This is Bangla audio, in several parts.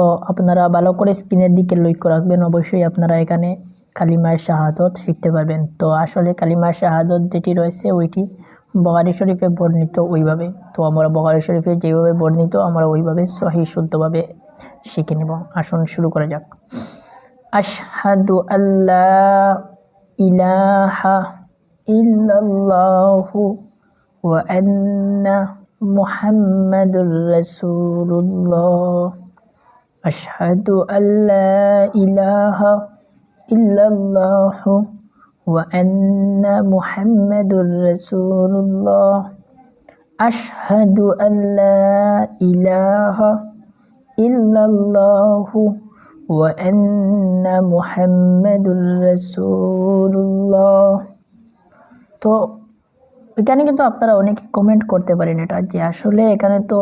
তো আপনারা ভালো করে স্ক্রিনের দিকে লক্ষ্য রাখবেন, অবশ্যই আপনারা এখানে কালিমার শাহাদত শিখতে পারবেন। তো আসলে কালিমার শাহাদত যেটি রয়েছে, ওইটি বগারি শরীফে বর্ণিত ওইভাবে। তো আমরা বগারি শরীফে যেভাবে বর্ণিত, আমরা ওইভাবে সহি শুদ্ধভাবে শিখে নেব। আসুন শুরু করা যাক। আশহাদু আল্লাহ ইলাহা ইল্লাল্লাহু রাসূলুল্লাহ। আশহাদু আল্লা ইলাহা ইল্লাল্লাহু ওয়া আন্না মুহাম্মাদুর রাসূলুল্লাহ আশহাদু আল্লা ইলাহা ইল্লাল্লাহু ওয়া আন্না মুহাম্মাদুর রাসূলুল্লাহ তো এখানে কিন্তু আপনারা অনেকে কমেন্ট করতে পারেন এটা যে আসলে এখানে তো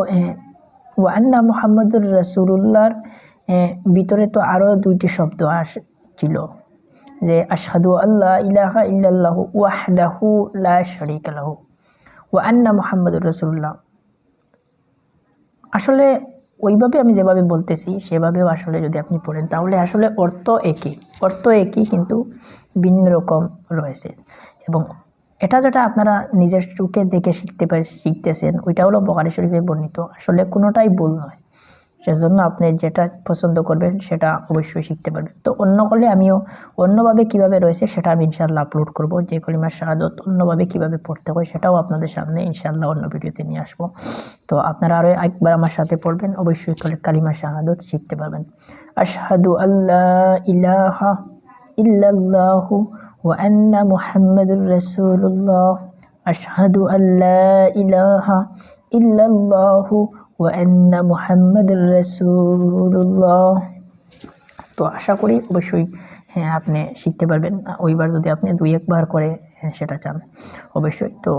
ওয়ান্না মোহাম্মদুর রসুল্লাহর ভিতরে তো আরও দুইটি শব্দ আসছিল যে আসাদু আল্লাহ ইলাহা ইল্লাল্লাহ ওয়াহদাহু লা শরিক লাহু। ওয়ান্না মোহাম্মদুর রসুল্লাহ আসলে ওইভাবে আমি যেভাবে বলতেছি, সেভাবেও আসলে যদি আপনি পড়েন, তাহলে আসলে অর্থ একই। অর্থ একই, কিন্তু ভিন্ন রকম রয়েছে। এবং এটা যেটা আপনারা নিজের চোখে দেখে শিখতে পারে, শিখতেছেন, ওইটা হলো বকারি শরীফে বর্ণিত। আসলে কোনোটাই ভুল নয়। সেজন্য আপনি যেটা পছন্দ করবেন, সেটা অবশ্যই শিখতে পারবেন। তো অন্য করলে আমিও অন্যভাবে কীভাবে রয়েছে, সেটা আমি ইনশাল্লাহ আপলোড করব। যে কলিমার শাহাদত অন্যভাবে কীভাবে পড়তে হয়, সেটাও আপনাদের সামনে ইনশাল্লাহ অন্য ভিডিওতে নিয়ে আসব। তো আপনারা আরও একবার আমার সাথে পড়বেন, অবশ্যই কালিমা শাহাদত শিখতে পারবেন। আশহাদু আল্লাহ ইলাহা ইল্লাল্লাহু وأن محمد رسول الله أشهد أن لا إله إلا الله وأن محمد رسول الله তো আশা করি অবশ্যই হ্যাঁ আপনি শিখতে পারবেন ওইবার যদি আপনি দুই একবার করে সেটা চান অবশ্যই তো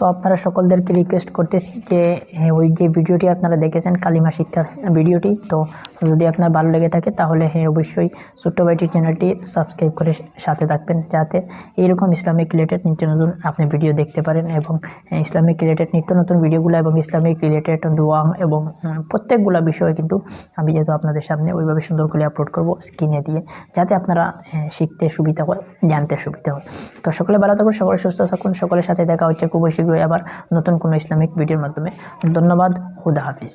তো আপনারা সকলদেরকে রিকোয়েস্ট করতেছি যে হ্যাঁ ওই যে ভিডিওটি আপনারা দেখেছেন, কালিমা শিক্ষার ভিডিওটি, তো যদি আপনার ভালো লেগে থাকে, তাহলে হ্যাঁ অবশ্যই ছোট্ট ভাইটির চ্যানেলটি সাবস্ক্রাইব করে সাথে থাকবেন, যাতে এইরকম ইসলামিক রিলেটেড নিত্য নতুন আপনি ভিডিও দেখতে পারেন এবং ইসলামিক রিলেটেড নিত্য নতুন ভিডিওগুলো এবং ইসলামিক রিলেটেড দোয়া এবং প্রত্যেকগুলো বিষয়ে কিন্তু আমি যেহেতু আপনাদের সামনে ওইভাবে সুন্দর করে আপলোড করব স্ক্রিনে দিয়ে, যাতে আপনারা শিখতে সুবিধা হয়, জানতে সুবিধা হয়। তো সকলে ভালো থাকুন, সকলে সুস্থ থাকুন, সকলের সাথে দেখা হচ্ছে খুবই শীঘ্রই আবার নতুন কোনো ইসলামিক ভিডিওর মাধ্যমে। ধন্যবাদ খুদা হাফিজ।